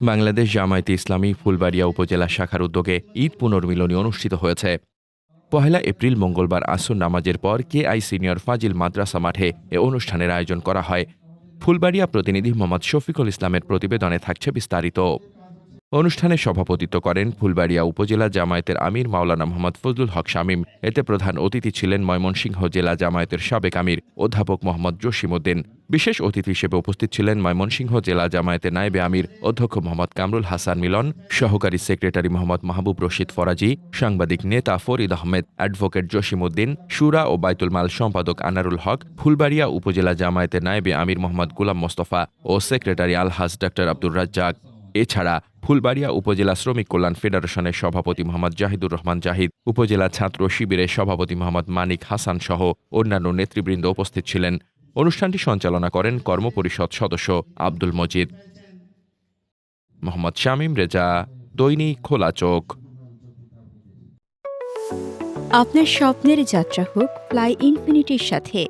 বাংলাদেশ জামায়াতে ইসলামী ফুলবাড়িয়া উপজেলা শাখার উদ্যোগে ঈদ পুনর্মিলনী অনুষ্ঠিত হয়েছে। পহেলা এপ্রিল মঙ্গলবার আসর নামাজের পর কে আই সিনিয়র ফাজিল মাদ্রাসা মাঠে এ অনুষ্ঠানের আয়োজন করা হয়। ফুলবাড়িয়া প্রতিনিধি মোহাম্মদ শফিকুল ইসলামের প্রতিবেদনে থাকছে বিস্তারিত। অনুষ্ঠানে সভাপতিত্ব করেন ফুলবাড়িয়া উপজেলা জামায়াতের আমির মাওলানা মোহাম্মদ ফজলুল হক শামীম। এতে প্রধান অতিথি ছিলেন ময়মনসিংহ জেলা জামায়াতের সাবেক আমির অধ্যাপক মোহাম্মদ জসিমউদ্দিন বিশেষ অতিথি হিসেবে উপস্থিত ছিলেন ময়মনসিংহ জেলা জামায়াতের নায়েবে আমির অধ্যক্ষ মোহাম্মদ কামরুল হাসান মিলন, সহকারী সেক্রেটারি মোহাম্মদ মাহবুব রশিদ ফরাজি, সাংবাদিক নেতা ফরিদ আহমেদ, অ্যাডভোকেট জসিমউদ্দিন সুরা ও বাইতুল মাল সম্পাদক আনারুল হক, ফুলবাড়িয়া উপজেলা জামায়াতের নায়েবে আমির মোহাম্মদ গুলাম মোস্তফা ও সেক্রেটারি আলহাজ ডাক্তার আব্দুর রাজ্জাক। এছাড়া ফুলবাড়িয়া উপজেলা শ্রমিক কল্যাণ ফেডারেশনের সভাপতি মোহাম্মদ জাহিদুর রহমান জাহিদ, উপজেলা ছাত্র শিবিরের সভাপতি মোহাম্মদ মানিক হাসান সহ অন্যান্য নেতৃবৃন্দ উপস্থিত ছিলেন। অনুষ্ঠানটি সঞ্চালনা করেন কর্মপরিষদ সদস্য আব্দুল মজিদ। মোহাম্মদ শামীম রেজা, দৈনিক খোলা চোখ। আপনার স্বপ্নের যাত্রা হোক, ফ্লাই ইনফিনিটির সাথে।